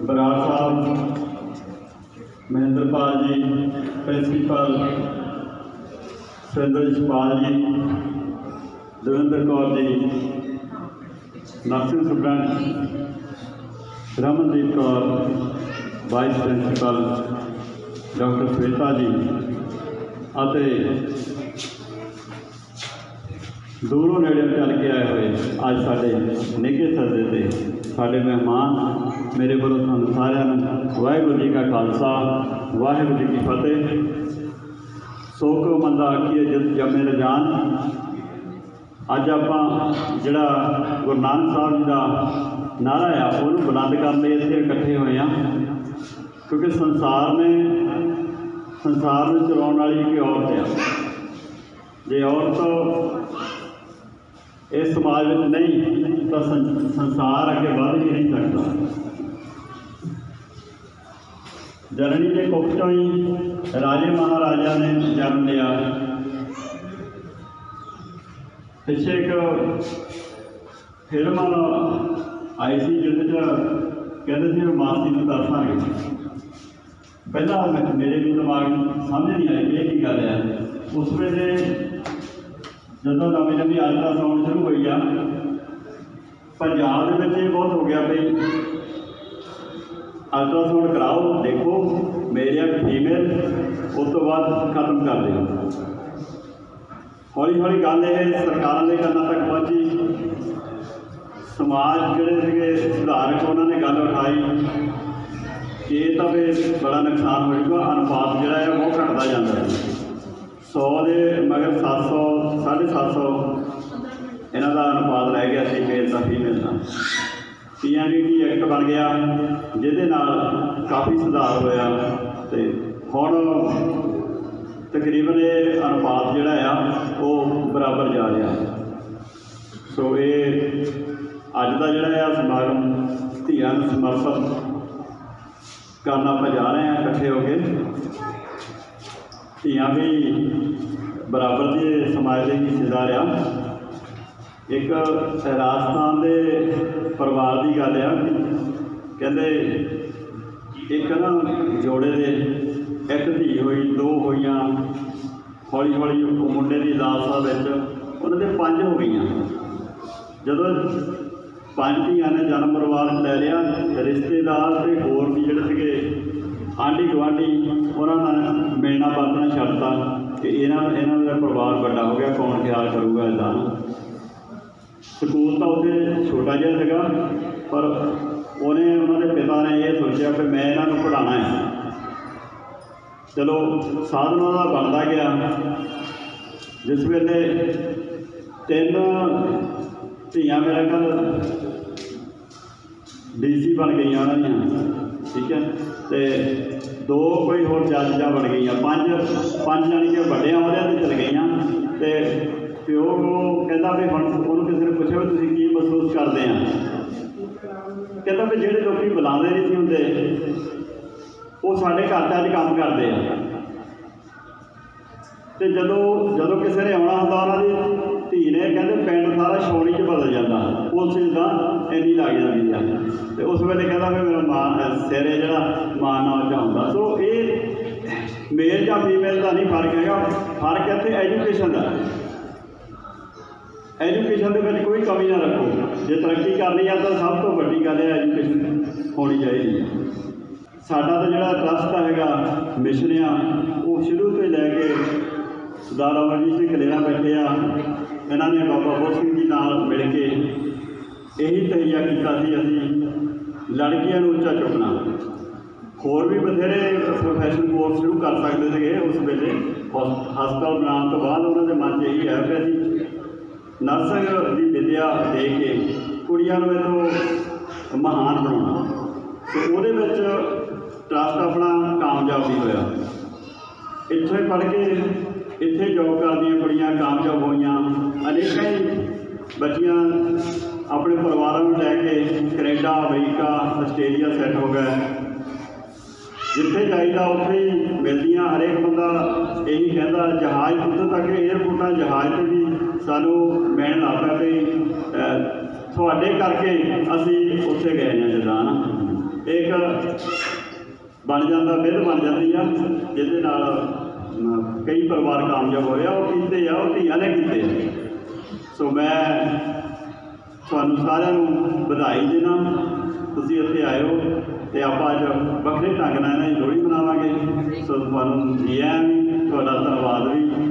ਬਰਾੜ ਸਾਹਿਬ, ਮਹਿੰਦਰਪਾਲ ਜੀ, principal Surinder Jaspal ji, Davinder Kaur ji, nursing superintendent Ramandeep Kaur, vice principal doctor Shweta ji ਅਤੇ ਦੂਰੋਂ ਨੇੜੇ ਚੱਲ ਕੇ ਆਏ ਹੋਏ ਅੱਜ ਸਾਡੇ ਨਿੱਘੇ ਸੱਦੇ ਤੇ ਸਾਡੇ ਮਹਿਮਾਨ ਮੇਰੇ ਵੱਲੋਂ ਤੁਹਾਨੂੰ ਸਾਰਿਆਂ ਨੂੰ ਵਾਹਿਗੁਰੂ ਜੀ ਕਾ ਖਾਲਸਾ, ਵਾਹਿਗੁਰੂ ਜੀ ਕੀ ਫਤਿਹ। ਸੋ ਕੋ ਮੰਦਾ ਆਖੀਏ ਜਿਤ ਜਮੇ ਰਜਾਨ ਅੱਜ ਆਪਾਂ ਜਿਹੜਾ ਗੁਰੂ ਨਾਨਕ ਸਾਹਿਬ ਜੀ ਦਾ ਨਾਰਾ ਆ, ਉਹਨੂੰ ਬੁਲੰਦ ਕਰਨ ਲਈ ਇੱਥੇ ਇਕੱਠੇ ਹੋਏ ਆ ਕਿਉਂਕਿ ਸੰਸਾਰ ਨੇ, ਸੰਸਾਰ ਨੂੰ ਚਲਾਉਣ ਵਾਲੀ ਇੱਕ ਔਰਤ ਆ। ਜੇ ਔਰਤ ਇਸ ਸਮਾਜ ਵਿੱਚ ਨਹੀਂ, ਤਾਂ ਸੰਸਾਰ ਅੱਗੇ ਵਧ ਹੀ ਨਹੀਂ ਸਕਦਾ। ਜਨਨੀ ਦੇ ਕੁੱਖ ਤੋਂ ਹੀ ਰਾਜੇ ਮਹਾਰਾਜਾ ਨੇ ਜਨਮ ਲਿਆ। ਪਿੱਛੇ ਇੱਕ ਫਿਲਮ ਆਈ ਸੀ ਜਿਹਦੇ ਚ ਕਹਿੰਦੇ ਸੀ ਮਾਸੀ ਨੂੰ ਦੱਸਾਂਗੇ। ਪਹਿਲਾਂ ਮੇਰੇ ਵੀ ਦਿਮਾਗ ਨੂੰ ਸਮਝ ਨਹੀਂ ਆਈ ਕਿ ਇਹ ਕੀ ਗੱਲ ਹੈ। ਉਸ ਵੇਲੇ ਜਦੋਂ ਨਵੀਂ ਨਵੀਂ ਅਲਟਰਾਸਾਊਂਡ ਸ਼ੁਰੂ ਹੋਈ ਆ, ਪੰਜਾਬ ਦੇ ਵਿੱਚ ਇਹ ਬਹੁਤ ਹੋ ਗਿਆ ਭਈ ਅਲਟਰਾਸਾਊਂਡ ਕਰਾਓ, ਦੇਖੋ, ਮੇਰੇ ਫੀਮੇਲ, ਉਸ ਤੋਂ ਬਾਅਦ ਖਤਮ ਕਰ ਦਿਓ। ਹੌਲੀ ਹੌਲੀ ਗੱਲ ਇਹ ਸਰਕਾਰਾਂ ਦੇ ਕੰਨਾਂ ਤੱਕ ਪਹੁੰਚੀ। ਸਮਾਜ ਜਿਹੜੇ ਸੀਗੇ, ਸੁਧਾਰਕ ਉਹਨਾਂ ਨੇ ਗੱਲ ਉਠਾਈ। ਕਿ ਇਹ ਤਾਂ ਵੀ ਬੜਾ ਨੁਕਸਾਨ ਹੋ ਜਾਊਗਾ, ਅਨੁਪਾਤ ਜਿਹੜਾ ਹੈ ਉਹ ਘਟਦਾ ਜਾਂਦਾ ਹੈ। 100 ਦੇ ਮਗਰ 700 750 ਇਹਨਾਂ ਦਾ ਅਨੁਪਾਤ ਰਹਿ ਗਿਆ ਸੀ ਮੇਲ ਦਾ ਫੀਮੇਲ ਦਾ। ਪੀਐਨਡੀ ਐਕਟ ਬਣ ਗਿਆ, ਜਿਹਦੇ ਨਾਲ ਕਾਫੀ ਸੁਧਾਰ ਹੋਇਆ ਤੇ ਹੁਣ ਤਕਰੀਬਨ ਇਹ ਅਨੁਪਾਤ ਜਿਹੜਾ ਆ, ਉਹ ਬਰਾਬਰ ਜਾ ਰਿਹਾ। ਸੋ ਇਹ ਅੱਜ ਦਾ ਜਿਹੜਾ ਆ ਸਮਾਗਮ, ਧੀਆਂ ਨੂੰ ਸਮਰਪਿਤ ਕਰਨ ਆਪਾਂ ਜਾ ਰਹੇ ਹਾਂ ਇਕੱਠੇ ਹੋ ਕੇ। ਧੀਆਂ ਵੀ ਬਰਾਬਰ ਦੇ ਸਮਾਜ ਦੇ ਹਿੱਸੇਦਾਰ ਆ। ਇੱਕ ਰਾਜਸਥਾਨ ਦੇ ਪਰਿਵਾਰ ਦੀ ਗੱਲ ਆ ਕਹਿੰਦੇ ਇੱਕ ਨਾ ਜੋੜੇ ਦੇ ਇੱਕ ਧੀ ਹੋਈ, ਦੋ ਹੋਈਆਂ, ਹੌਲੀ ਹੌਲੀ ਮੁੰਡੇ ਦੀ ਲਾਲਸਾ ਵਿੱਚ ਉਹਨਾਂ ਦੇ ਪੰਜ ਹੋ ਗਈਆਂ। ਜਦੋਂ ਪੰਜ ਧੀਆਂ ਨੇ ਜਨਮ ਪਰਿਵਾਰ ਲੈ ਲਿਆ, ਰਿਸ਼ਤੇਦਾਰ ਤੇ ਹੋਰ ਵੀ ਜਿਹੜੇ ਸੀਗੇ, ਆਂਢੀ ਗੁਆਂਢੀ, ਉਹਨਾਂ ਨਾਲ ਮਿਲਣਾ ਵਰਤਣਾ ਛੱਡਤਾ ਕਿ ਇਹਨਾਂ ਇਹਨਾਂ ਦਾ ਪਰਿਵਾਰ ਵੱਡਾ ਹੋ ਗਿਆ, ਕੌਣ ਖਿਆਲ ਕਰੂਗਾ ਇਹਦਾ ਸਕੂਲ ਤਾਂ ਉੱਥੇ ਛੋਟਾ ਜਿਹਾ ਸੀਗਾ, ਪਰ ਉਹਨੇ ਉਹਨਾਂ ਦੇ ਪਿਤਾ ਨੇ ਇਹ ਸੋਚਿਆ ਕਿ ਮੈਂ ਇਹਨਾਂ ਨੂੰ ਪੜ੍ਹਾਉਣਾ ਹੈ। ਚਲੋ ਸਾਧਨ ਉਹਦਾ ਬਣਦਾ ਗਿਆ। ਜਿਸ ਵੇਲੇ ਤਿੰਨ ਧੀਆਂ ਮੇਰਾ ਕੱਲ ਡੀਸੀ ਬਣ ਗਈਆਂ ਉਹਨਾਂ ਦੀਆਂ, ਠੀਕ ਹੈ, ਤੇ ਦੋ ਕੋਈ ਹੋਰ ਜੱਜਾਂ ਬਣ ਗਈਆਂ, ਪੰਜ ਪੰਜ ਜਾਣੀ ਕਿ ਵੱਡਿਆਂ ਅਹੁਦਿਆਂ ਤੇ ਚਲ ਗਈਆਂ, ਤੇ ਪਿਓ ਉਹ ਕਹਿੰਦਾ ਵੀ ਹੁਣ ਉਹਨੂੰ ਕਿਸੇ ਨੇ ਪੁੱਛਿਆ ਵੀ ਤੁਸੀਂ ਕੀ ਮਹਿਸੂਸ ਕਰਦੇ ਆ? ਕਹਿੰਦਾ ਵੀ ਜਿਹੜੇ ਲੋਕੀ ਬੁਲਾਉਂਦੇ ਨਹੀਂ ਸੀ ਹੁੰਦੇ, ਉਹ ਸਾਡੇ ਘਰ 'ਚ ਅੱਜ ਕੰਮ ਕਰਦੇ ਆ। ਤੇ ਜਦੋਂ ਜਦੋਂ ਕਿਸੇ ਨੇ ਆਉਣਾ ਹੁੰਦਾ, ਉਹਨਾਂ ਦੀ ਧੀ ਨੇ ਕਹਿੰਦੇ ਪਿੰਡ ਸਾਰਾ ਛੋਣੀ 'ਚ ਬਦਲ ਜਾਂਦਾ ਉਸ ਚੀਜ਼ ਦਾ ਇੰਨੀ ਲੱਗ ਜਾਂਦੀ ਆ। ਤੇ ਉਸ ਵੇਲੇ ਕਹਿੰਦਾ ਵੀ ਮੇਰਾ ਮਾਂ ਸਿਰ ਹੈ ਜਿਹੜਾ ਮਾਂ ਨਾਲ ਚਾਹੁੰਦਾ ਸੋ ਇਹ ਮੇਲ ਜਾਂ ਫੀਮੇਲ ਦਾ ਨਹੀਂ ਫ਼ਰਕ ਹੈਗਾ। ਫ਼ਰਕ ਇੱਥੇ ਐਜੂਕੇਸ਼ਨ ਦਾ। ਐਜੂਕੇਸ਼ਨ ਦੇ ਵਿੱਚ ਕੋਈ ਕਮੀ ਨਾ ਰੱਖੋ। ਜੇ ਤਰੱਕੀ ਕਰਨੀ ਆ ਤਾਂ ਸਭ ਤੋਂ ਵੱਡੀ ਗੱਲ ਹੈ ਐਜੂਕੇਸ਼ਨ ਹੋਣੀ ਚਾਹੀਦੀ ਹੈ ਸਾਡਾ ਤਾਂ ਜਿਹੜਾ ਟਰਸਟ ਹੈਗਾ ਮਿਸ਼ਨ ਆ, ਉਹ ਸ਼ੁਰੂ ਤੋਂ ਹੀ ਲੈ ਕੇ ਸਰਦਾਰ ਅਮਰਜੀਤ ਸਿੰਘ ਕਲੇਰਾ ਬੈਠੇ ਆ। ਇਹਨਾਂ ਨੇ ਬਾਬਾ ਬੋਧ ਸਿੰਘ ਜੀ ਨਾਲ ਮਿਲ ਕੇ ਇਹੀ ਤਹੀਆ ਕੀਤਾ ਸੀ, ਅਸੀਂ ਲੜਕੀਆਂ ਨੂੰ ਉੱਚਾ ਚੁੱਕਣਾ। ਹੋਰ ਵੀ ਬਥੇਰੇ ਪ੍ਰੋਫੈਸ਼ਨ ਕੋਰਸ ਸ਼ੁਰੂ ਕਰ ਸਕਦੇ ਸੀਗੇ ਉਸ ਵੇਲੇ। ਹਸ- ਹਸਪਤਾਲ ਬਣਾਉਣ ਤੋਂ ਬਾਅਦ ਉਹਨਾਂ ਦੇ ਮਨ 'ਚ ਇਹੀ ਹੈ ਕਿ ਅਸੀਂ ਨਰਸਿੰਗ ਦੀ ਵਿਦਿਆ ਦੇ ਕੇ ਕੁੜੀਆਂ ਨੂੰ ਇਹਨੂੰ ਮਹਾਨ ਬਣਾਉਣਾ। ਤੇ ਉਹਦੇ ਵਿੱਚ ਟਰਸਟ ਆਪਣਾ ਕਾਮਯਾਬ ਵੀ ਹੋਇਆ। ਇੱਥੇ ਪੜ੍ਹ ਕੇ ਇੱਥੇ ਜੋਬ ਕਰਦੀਆਂ ਕੁੜੀਆਂ ਕਾਮਯਾਬ ਹੋਈਆਂ। ਅਨੇਕਾਂ ਹੀ ਬੱਚੀਆਂ ਆਪਣੇ ਪਰਿਵਾਰਾਂ ਨੂੰ ਲੈ ਕੇ ਕੈਨੇਡਾ, ਅਮਰੀਕਾ, ਆਸਟ੍ਰੇਲੀਆ ਸੈੱਟ ਹੋ ਗਏ। ਜਿੱਥੇ ਜਾਈਦਾ, ਉੱਥੇ ਹੀ ਮਿਲਦੀਆਂ ਹਰੇਕ ਬੰਦਾ ਇਹੀ ਕਹਿੰਦਾ, ਜਹਾਜ਼ ਉੱਥੇ ਤੱਕ 에ਅਰਪੋਰਟਾਂ ਜਹਾਜ਼ ਤੇ ਵੀ ਸਾਨੂੰ ਮਿਲਣ ਲੱਗ ਪਿਆ ਵੀ ਤੁਹਾਡੇ ਕਰਕੇ ਅਸੀਂ ਉੱਥੇ ਗਏ ਹਾਂ ਜਿੱਦਾਂ ਇੱਕ ਬਣ ਜਾਂਦਾ, ਬਿੱਲ ਬਣ ਜਾਂਦੀ ਆ, ਜਿਹਦੇ ਨਾਲ ਕਈ ਪਰਿਵਾਰ ਕਾਮਯਾਬ ਹੋਏ ਆ, ਉਹ ਕੀਤੇ ਆ, ਉਹ ਧੀਆਂ ਨੇ ਕੀਤੇ ਸੋ ਮੈਂ ਤੁਹਾਨੂੰ ਸਾਰਿਆਂ ਨੂੰ ਵਧਾਈ ਦੇਣਾ ਤੁਸੀਂ ਇੱਥੇ ਆਇਓ ਹੋ ਤੇ ਆਪਾਂ ਅੱਜ ਵੱਖਰੇ ਢੰਗ ਨਾਲ ਇਹਨਾਂ ਦੀ ਲੋਹੜੀ ਮਨਾਵਾਂਗੇ। ਸੋ ਤੁਹਾਨੂੰ ਜੀ ਆਇਆਂ ਵੀ ਤੁਹਾਡਾ ਧੰਨਵਾਦ ਵੀ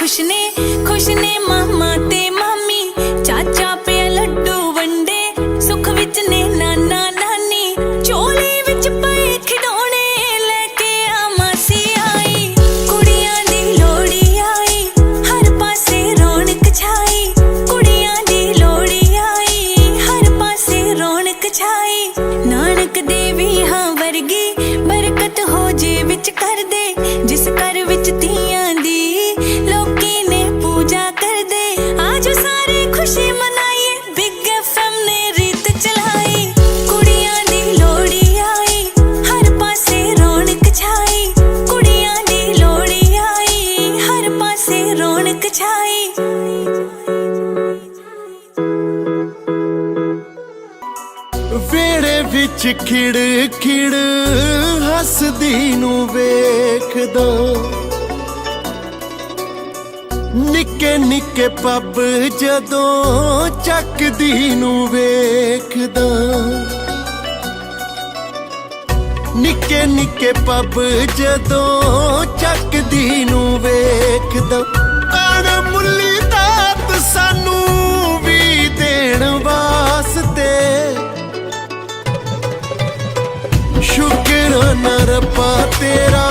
cushiony. ਵਿੱਚ ਖਿੜ ਖਿੜ ਹੱਸਦੀ ਨੂੰ ਵੇਖਦਾ। ਨਿੱਕੇ ਨਿੱਕੇ ਪੱਬ ਜਦੋਂ ਚੱਕਦੀ ਨੂੰ ਵੇਖਦਾ। ਨਿੱਕੇ ਨਿੱਕੇ ਪੱਬ ਜਦੋਂ ਚੱਕਦੀ ਨੂੰ ਵੇਖਦਾ। ਅਣਮੁੱਲੀ ਦਾਤ ਸਾਨੂੰ ਵੀ ਦੇਣ ਵਾਸਤੇ ਸ਼ੁਕਰਾਨਾ ਰੱਬਾ ਤੇਰਾ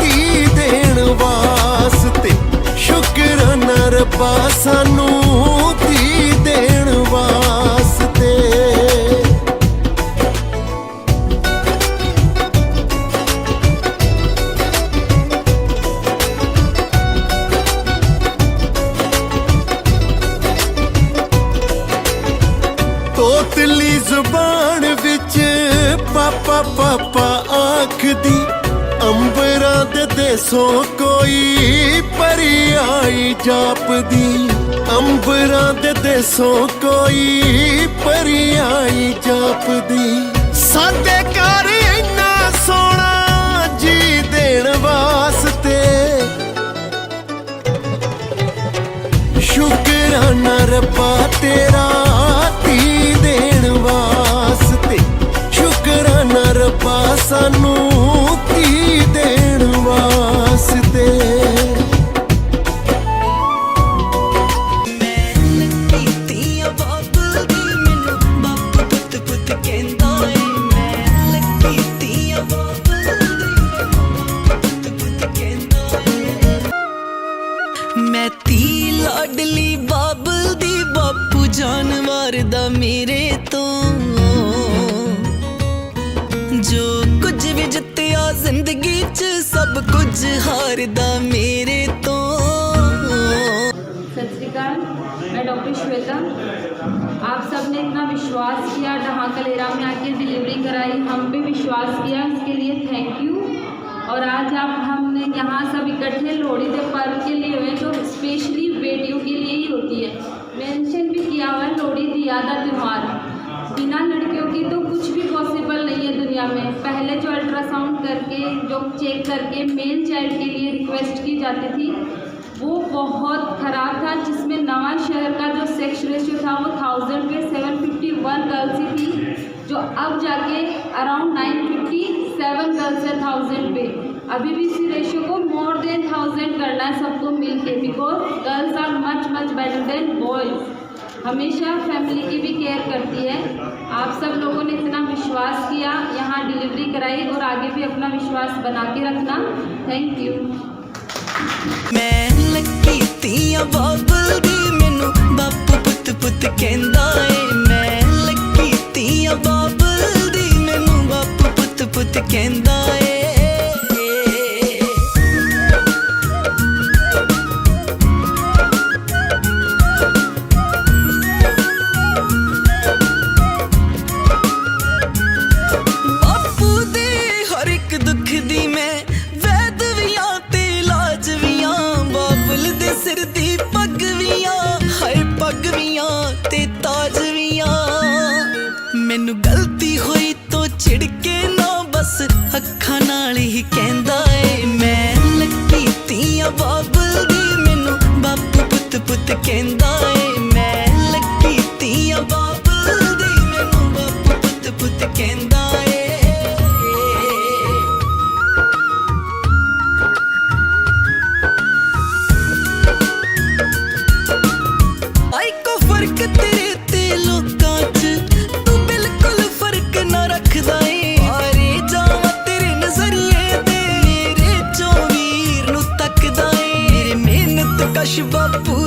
ਧੀ ਦੇਣ ਵਾਸਤੇ। ਸ਼ੁਕਰਾਨਾ ਰੱਬਾ ਸਾਨੂੰ ਧੀ ਦੇਣ ਵਾਸਤੇ। ਦੇਸੋਂ ਪਰੀ ਆਈ ਜਾਪਦੀ, ਅੰਬਰਾਂ ਦੇ ਦੇਸੋਂ ਕੋਈ ਪਰੀ ਆਈ ਜਾਪਦੀ। ਸਾਡੇ ਘਰ ਇੰਨਾ ਸੋਹਣਾ ਜੀ ਦੇਣ ਵਾਸਤੇ। ਸ਼ੁਕਰਾਨਾ ਰੱਬਾ ਤੇਰਾ ਲਾਡਲੀ ਬਾਬਲ ਦੀ ਬਾਪੂ ਜਾਨਵਰ ਦਾ ਮੇਰੇ ਤੋਂ ਜੋ ਕੁਝ ਵੀ ਜਿੱਤਿਆ ਜ਼ਿੰਦਗੀ 'ਚ ਸਭ ਕੁਝ ਹਾਰਦਾ ਮੇਰੇ ਤੋਂ सत श्रीकाल मैं डॉक्टर श्वेता आप सब ने इतना विश्वास किया डहा कलेरा में आके डिलीवरी कराई हम पे विश्वास किया इसके लिए थैंक यू और आज आप हमने यहाँ सब इकट्ठे लोहड़ी के पर्व के लिए हुए तो स्पेशली बेटियों के लिए ही होती है। मेंशन भी किया हुआ है, लोहड़ी, दियादा, त्यौहार। बिना लड़कियों की तो कुछ भी पॉसिबल नहीं है दुनिया में। पहले जो अल्ट्रासाउंड करके, जो चेक करके मेल चाइल्ड के लिए रिक्वेस्ट की जाती थी, वो बहुत ख़राब था, जिसमें नवा शहर का जो सेक्स रेशियो था, वो थाउज़ेंड पे सेवन फिफ्टी वन गर्ल्स ही थी, जो अब जाके around nine fifty seven girls है थाउज़ेंड पे। अभी भी इसी रेशियो को मोर देन थाउजेंड करना है सबको मिल के because girls are much much better than boys हमेशा फैमिली की भी केयर करती है आप सब लोगों ने इतना विश्वास किया यहाँ डिलीवरी कराई और आगे भी अपना विश्वास बना के रखना थैंक यू ਮੈਂ ਲੱਕੀ ਤੀਆਂ ਬਾਬਲ ਦੀ ਮੈਨੂੰ ਬਾਪੂ ਪੁੱਤ ਪੁੱਤ ਕਹਿੰਦਾ పప్పు